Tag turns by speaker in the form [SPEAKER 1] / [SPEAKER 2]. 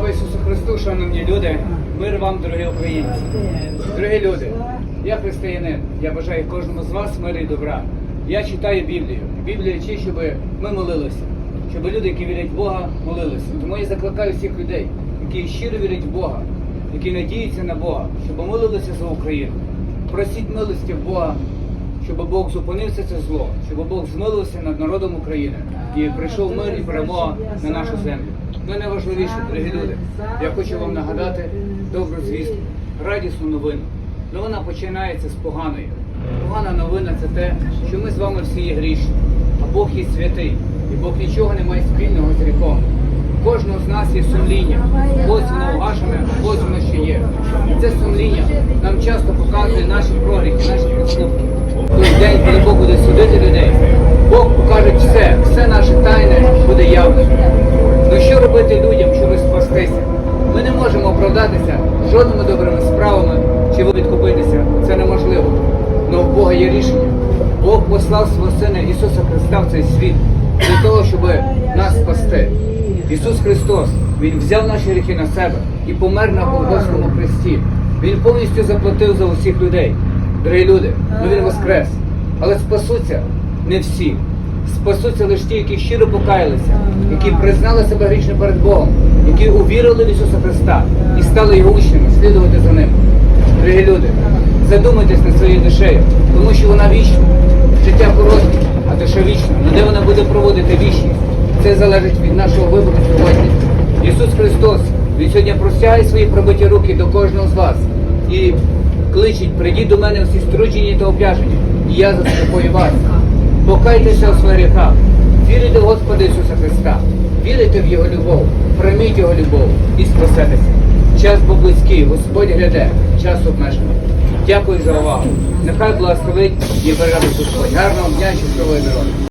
[SPEAKER 1] Слава Ісусу Христу, шановні люди, мир вам, дорогі українці. Дорогі люди, я християнин, я бажаю кожному з вас миру і добра. Я читаю Біблію. Біблія вчить, щоб ми молилися, щоб люди, які вірять в Бога, молилися. Тому я закликаю всіх людей, які щиро вірять в Бога, які надіються на Бога, щоб молилися за Україну. Просіть милості в Бога, щоб Бог зупинив це це зло, щоб Бог змилився над народом України і прийшов мир і перемога на нашу землю. Ну і найважливіше, дорогі люди, я хочу вам нагадати добру звістку, радісну новину. Новина починається з поганої. Погана новина це те, що ми з вами всі є грішні, а Бог є святий, і Бог нічого не має спільного з гріхом. Кожного з нас є сумління, ось воно угашене, ось воно ще є. І це сумління нам часто показує наші прогріхи, наші підступки. Той день, коли Бог буде судити людей, Бог покаже все, все наше. Робити людям, щоб спастися? Ми не можемо оправдатися жодними добрими справами чи відкупитися. Це неможливо. Але в Бога є рішення. Бог послав свого Сина Ісуса Христа в цей світ для того, щоб нас спасти. Ісус Христос, Він взяв наші гріхи на себе і помер на Голгофському хресті. Він повністю заплатив за усіх людей. Дорогі люди, ну Він воскрес. Але спасуться не всі. Спасуться лише ті, які щиро покаялися, які признали себе грішним перед Богом, які увірили в Ісуса Христа і стали його учнями, слідувати за ним. Дорогі люди, задумайтесь над своєю душею, тому що вона вічна. Життя коротке, а душа вічна. Но де вона буде проводити вічність? Це залежить від нашого вибору сьогодні. Ісус Христос, Він сьогодні простягає свої пробиті руки до кожного з вас і кличить, прийдіть до мене всі струджені та обляжені, і я заспокою вас. Покайтеся у своїх гріхах, вірите в Господа Ісуса Христа, вірите в Його любов, прийміть Його любов і спасетеся. Час був близький, Господь гляде, час обмежений. Дякую за увагу. Нехай благословить і береже Господь. Гарного дня, щасливої дороги.